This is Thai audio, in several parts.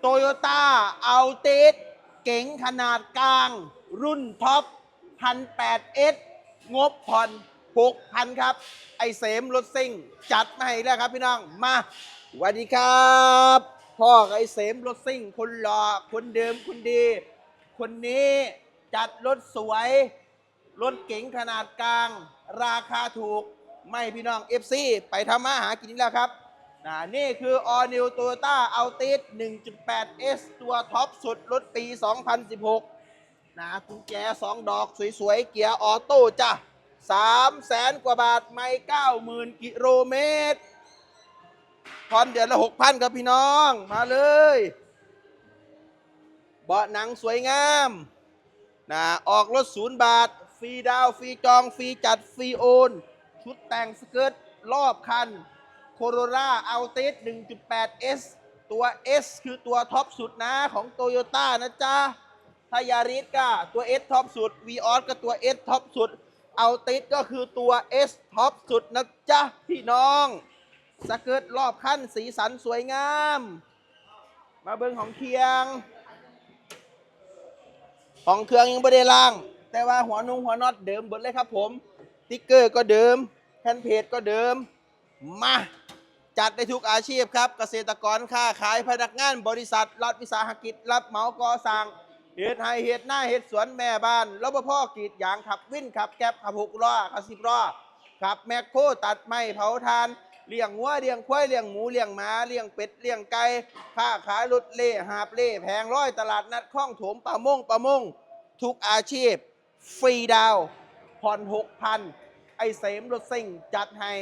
โตโยต้าเอาติสเก๋งขนาดกลาง รุ่นท็อปพันแปดเอสงบผ่อนหกพันครับ ไอเสมรถซิ่ง จัดมาให้แล้วครับพี่น้อง มาสวัสดีครับ พ่อไอเสมรถซิ่ง คนหล่อคนเดิมคนดี คนนี้จัดรถสวย รถเก๋งขนาดกลาง ราคาถูก ไม่พี่น้อง FC ไปทำมาหากินนี่แล้วครับ นะนี่คือ All New Toyota Altis 1.8S ตัวท็อปสุดรถปี 2016 นะกุญแจ 2 ดอกสวยๆ เกียร์ออโต้จ้ะ3แสนกว่าบาทไม่90,000 กิโลเมตรผ่อนเดือนละ 6,000 ครับพี่น้อง มาเลย เบาะหนังสวยงามนะออกรถศูนย์บาท ฟรีดาว ฟรีจอง ฟรีจัด ฟรีโอน ชุดแต่งสเกิร์ตรอบคัน โคโร l าอัลติส 1.8S ตัว S คือตัวท็อปสุดนะของโตโยต้านะจ๊ะถ้ายาริสก็ตัว S ท็อปสุด v ีออสก็ตัว S ท็อปสุดอัลติสก็คือตัว S ท็อปสุดนะจ๊ะพี่น้องสเกิร์ตรอบคันสีสันสวยงาม มาเบิ้งของเคียง ของเครื่องยังไม่ได้ล่าง แต่ว่าหัวนุ่งหัวน็อตเดิมหมดเลยครับผม ติ๊กเกอร์ก็เดิมแผ่นเพจก็เดิม มา จัดได้ทุกอาชีพครับ เกษตรกรค้าขายพนักงานบริษัท รัฐวิสาหกิจ รับเหมาก่อสร้างเฮ็ดไฮเฮ็ดหน้าเฮ็ดสวนแม่บ้านรปภกรีดยางขับวิ่นขับแก๊บขับหกล้อขับสิบล้อขับแมคโครตัดไม้เผาทานเลี้ยงวัวเลี้ยงควายเลี้ยงหมูเลี้ยงหมาเลี้ยงเป็ดเลี้ยงไก่ค้าขายรถเล่หาบเล่แผงร้อยตลาดนัดคลองโถมประมงประมง ทุกอาชีพ ฟรีดาวผ่อนหกพันไอเสมรถซิ่งจัดให้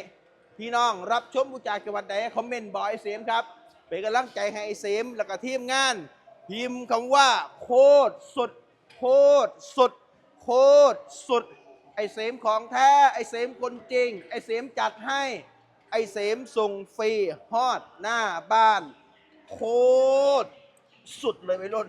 พี่น้องรับชมบูจากจังหวัดใดคอมเมนต์บอกไอเสมครับเป็นกำลังใจให้ไอเสมแล้วก็ทีมงาน พิมพ์คำว่า โคตรสุด โคตรสุด โคตรสุด ไอเสมของแท้ไอเสมคนจริง ไอเสมจัดให้ ไอเสมส่งฟรีฮอดหน้าบ้าน โคตรสุดเลยไปรุ่น